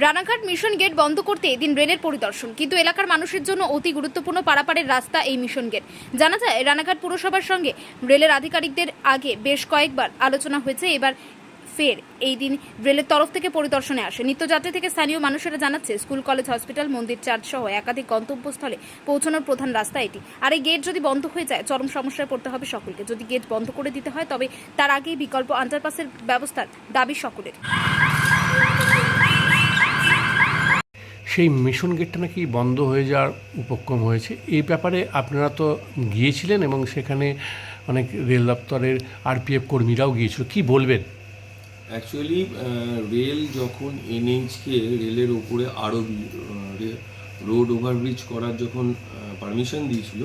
Ranaghat mission gate বন্ধ করতে এদিন রেলের পরিদর্শন, কিন্তু এলাকার মানুষের জন্য অতি গুরুত্বপূর্ণ পারাপারের রাস্তা এই মিশন গেট। জানা যায়, রানাঘাট পুরসভার সঙ্গে রেলের আধিকারিকদের আগে বেশ কয়েকবার আলোচনা হয়েছে, এবার ফের এই দিন রেলের তরফ থেকে পরিদর্শনে আসে। নিত্যযাত্রী থেকে স্থানীয় মানুষেরা জানাচ্ছে, স্কুল, কলেজ, হসপিটাল, মন্দির, চার্চ সহ একাধিক গন্তব্যস্থলে পৌঁছানোর প্রধান রাস্তা এটি। আর এই গেট যদি বন্ধ হয়ে যায়, চরম সমস্যায় পড়তে হবে সকলকে। যদি গেট বন্ধ করে দিতে হয়, তবে তার আগেই বিকল্প আন্ডারপাসের ব্যবস্থার দাবি সকলের। সেই মিশন গেটটা নাকি বন্ধ হয়ে যাওয়ার উপক্রম হয়েছে। এই ব্যাপারে আপনারা তো গিয়েছিলেন এবং সেখানে অনেক রেল দপ্তরের আরপিএফ কর্মীরাও গিয়েছিল। কি বলবেন? অ্যাকচুয়ালি রেল যখন এনএইচকে রেলের উপরে আরও রোড ওভারব্রিজ করার যখন পারমিশন দিয়েছিল,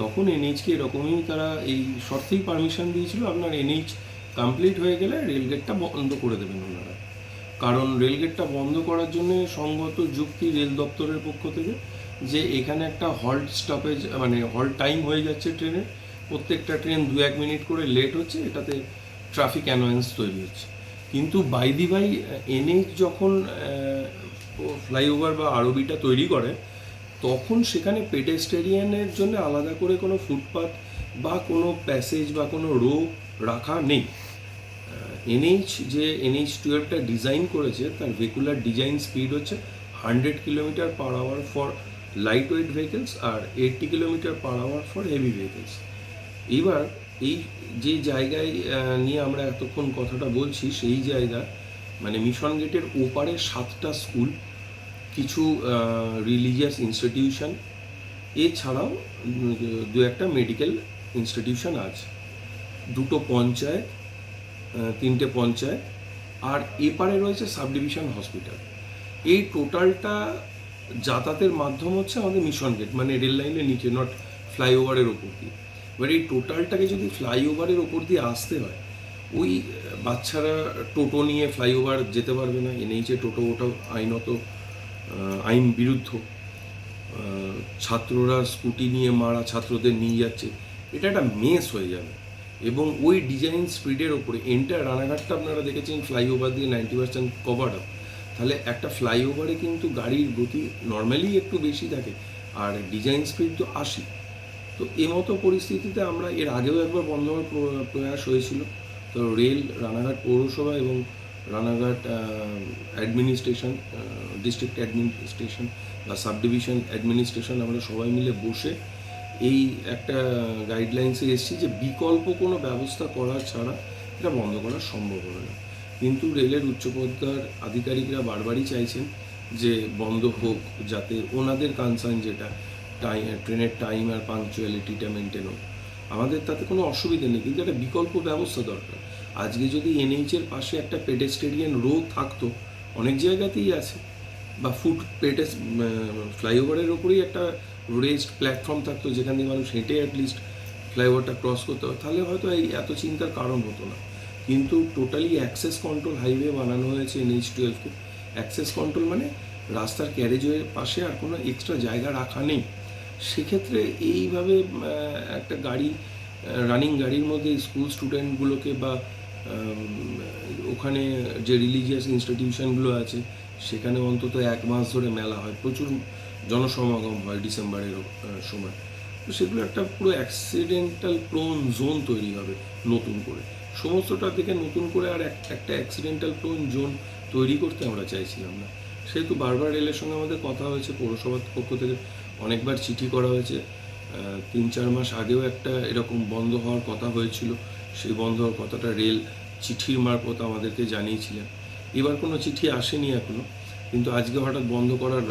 তখন এনএইচকে এরকমই তারা এই শর্তেই পারমিশন দিয়েছিল, আপনার এনএইচ কমপ্লিট হয়ে গেলে রেলগেটটা বন্ধ করে দেবেন ওনারা। কারণ রেলগেটটা বন্ধ করার জন্য সঙ্গত যুক্তি রেল দপ্তরের পক্ষ থেকে যে এখানে একটা হল্ট স্টপেজ মানে হল্ট টাইম হয়ে যাচ্ছে ট্রেনের প্রত্যেকটা ট্রেন দু এক মিনিট করে লেট হচ্ছে, এটাতে ট্রাফিক অ্যানোয়েন্স তৈরি হচ্ছে। কিন্তু বাইদি বাই এনএইচ যখন ফ্লাইওভার বা আরবিটা তৈরি করে, তখন সেখানে পেডেস্টেরিয়ানের জন্য আলাদা করে কোনো ফুটপাথ বা কোনো প্যাসেজ বা কোনো রো রাখা নেই। এনএইচ যে এনএইচ টুয়েলভটা ডিজাইন করেছে, তার ভেহিকুলার ডিজাইন স্পিড হচ্ছে hundred kilometre per hour for light weight vehicles R eighty kilometre per hour for heavy vehicles এবার এই যে জায়গায় নিয়ে আমরা এতক্ষণ কথাটা বলছি, সেই জায়গা মানে মিশন গেটের ওপারে সাতটা স্কুল কিছু রিলিজিয়াস ইনস্টিটিউশন এছাড়াও দু একটা মেডিকেল ইনস্টিটিউশন আছে। দুটো পঞ্চায়েত তিনটে পঞ্চায়েত, আর এপারে রয়েছে সাব ডিভিশন হসপিটাল। এই টোটালটা যাতায়াতের মাধ্যম হচ্ছে আমাদের মিশন গেট মানে রেল লাইনের নিচে নট ফ্লাইওভারের ওপর দিয়ে। এবার এই টোটালটাকে যদি ফ্লাইওভারের ওপর দিয়ে আসতে হয়, ওই বাচ্চারা টোটো নিয়ে ফ্লাইওভার যেতে পারবে না। এনএইচে টোটো ওটা আইনত আইন বিরুদ্ধ। ছাত্ররা স্কুটি নিয়ে মারা ছাত্রদের নিয়ে যাচ্ছে। এটা একটা মেস হয়ে যাবে। এবং ওই ডিজাইন স্পিডের ওপরে এন্টার রানাঘাটটা আপনারা দেখেছেন ফ্লাইওভার দিয়ে নাইনটি পার্সেন্ট কভার আপ তাহলে একটা ফ্লাইওভারে কিন্তু গাড়ির গতি নর্মালি একটু বেশি থাকে, আর ডিজাইন স্পিড তো আশি। তো মতো পরিস্থিতিতে আমরা এর আগেও একবার বন্ধ হওয়ার প্রয়াস হয়েছিল। তো রেল রানাঘাট পৌরসভা এবং রানাঘাট অ্যাডমিনিস্ট্রেশন ডিস্ট্রিক্ট অ্যাডমিনিস্ট্রেশন বা সাব ডিভিশন অ্যাডমিনিস্ট্রেশন আমরা সবাই মিলে বসে এই একটা গাইডলাইন্সে এসেছি যে বিকল্প কোনো ব্যবস্থা করা ছাড়া এটা বন্ধ করা সম্ভব হবে না। কিন্তু রেলের উচ্চপদস্থ আধিকারিকরা বারবারই চাইছেন যে বন্ধ হোক, যাতে ওনাদের কনসার্ন যেটা টাইম ট্রেনের টাইম আর পাংচুয়ালিটিটা মেনটেন হোক। আমাদের তাতে কোনো অসুবিধা নেই, কিন্তু একটা বিকল্প ব্যবস্থা দরকার। আজকে যদি এনএইচের পাশে একটা পেডেস্টেরিয়ান রো থাকতো, অনেক জায়গাতেই আছে, বা ফুট পেটেস ফ্লাইওভারের ওপরেই একটা রেস্ট প্ল্যাটফর্ম থাকতো যেখান দিয়ে মানুষ হেঁটে অ্যাটলিস্ট ফ্লাইওভারটা ক্রস করতে হবে তাহলে হয়তো এই এত চিন্তার কারণ হতো না। কিন্তু টোটালি অ্যাক্সেস কন্ট্রোল হাইওয়ে বানানো হয়েছে এনএইচ টুয়েলভকে অ্যাক্সেস কন্ট্রোল মানে রাস্তার ক্যারেজওয়ের পাশে আর কোনো এক্সট্রা জায়গা রাখা নেই। সেক্ষেত্রে এইভাবে একটা গাড়ি রানিং গাড়ির মধ্যে স্কুল স্টুডেন্টগুলোকে বা ওখানে যে রিলিজিয়াস ইনস্টিটিউশনগুলো আছে, সেখানে অন্তত এক মাস ধরে মেলা হয়। প্রচুর জনসমাগম হয় ডিসেম্বরের সময়। তো সেগুলো একটা পুরো অ্যাক্সিডেন্টাল প্রোন জোন তৈরি হবে নতুন করে। সমস্তটা থেকে নতুন করে আর এক- একটা অ্যাক্সিডেন্টাল প্রোন জোন তৈরি করতে আমরা চাইছিলাম না। সেহেতু বারবার রেলের সঙ্গে আমাদের কথা হয়েছে, পৌরসভার পক্ষ থেকে অনেকবার চিঠি করা হয়েছে। তিন, চার মাস আগেও একটা এরকম বন্ধ হওয়ার কথা হয়েছিল। সেই বন্ধ হওয়ার কথাটা রেল চিঠির মারফত আমাদেরকে জানিয়েছিলেন। এবার কোনো চিঠি আসেনি এখনও কিন্তু আজকে হঠাৎ বন্ধ করার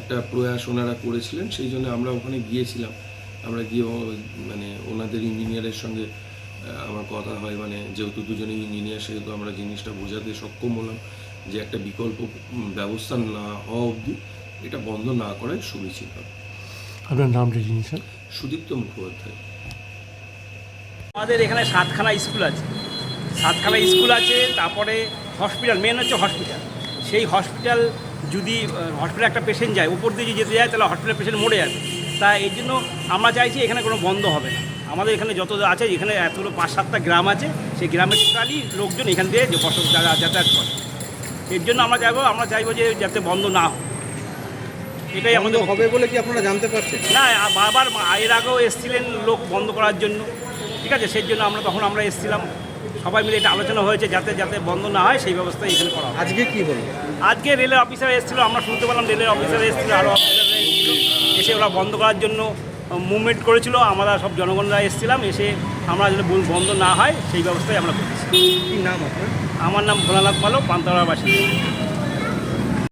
একটা প্রয়াস ওনারা করেছিলেন সেই জন্য আমরা ওখানে গিয়েছিলাম। আমরা গিয়ে মানে ওনাদের ইঞ্জিনিয়ারের সঙ্গে আমার কথা হয় মানে যেহেতু দুজনেই ইঞ্জিনিয়ার সেহেতু আমরা জিনিসটা বোঝাতে সক্ষম হলাম যে একটা বিকল্প ব্যবস্থা না হওয়া অবধি এটা বন্ধ না করাই সুনিশ্চিত হবে আপনার নামটা জিনিসের সুদীপ্ত মুখোপাধ্যায়। আমাদের এখানে সাতখানা স্কুল আছে। সাতখানা স্কুল আছে তারপরে হসপিটাল মেন হচ্ছে হসপিটাল। সেই হসপিটাল যদি হসপিটাল একটা পেশেন্ট যায় উপর দিয়ে যেতে যায় তাহলে হসপিটাল পেশেন্ট মরে যাবে। তা এর জন্য আমরা চাইছি এখানে কোনো বন্ধ হবে না। আমাদের এখানে যত আছে এখানে এতগুলো পাঁচ সাতটা গ্রাম আছে সেই গ্রামের টোটালি লোকজন এখান দিয়ে যে বসত যারা যাতায়াত করে। এর জন্য আমরা চাইব আমরা চাইব যে যাতে বন্ধ না হয় এটাই আমাদের হবে বলে কি আপনারা জানতে পারছেন? না মা- এর আগেও এসেছিলেন লোক বন্ধ করার জন্য। ঠিক আছে সেই জন্য আমরা তখন আমরা এসেছিলাম। সবাই মিলে এটা আলোচনা হয়েছে যাতে যাতে বন্ধ না হয় সেই ব্যবস্থা এখানে করা হয় আজকে কি হলো? আজকে রেলের অফিসার এসেছিল আমরা শুনতে পেলাম রেলের অফিসার এসেছিল আরও অফিসার এসে ওরা বন্ধ করার জন্য মুভমেন্ট করেছিল আমরা সব জনগণরা এসেছিলাম এসে আমরা যেন বন- বন্ধ না হয় সেই ব্যবস্থাই আমরা করেছি। কি নাম আপনার? আমার নাম ভোলানাথ পালো বাসিন্দা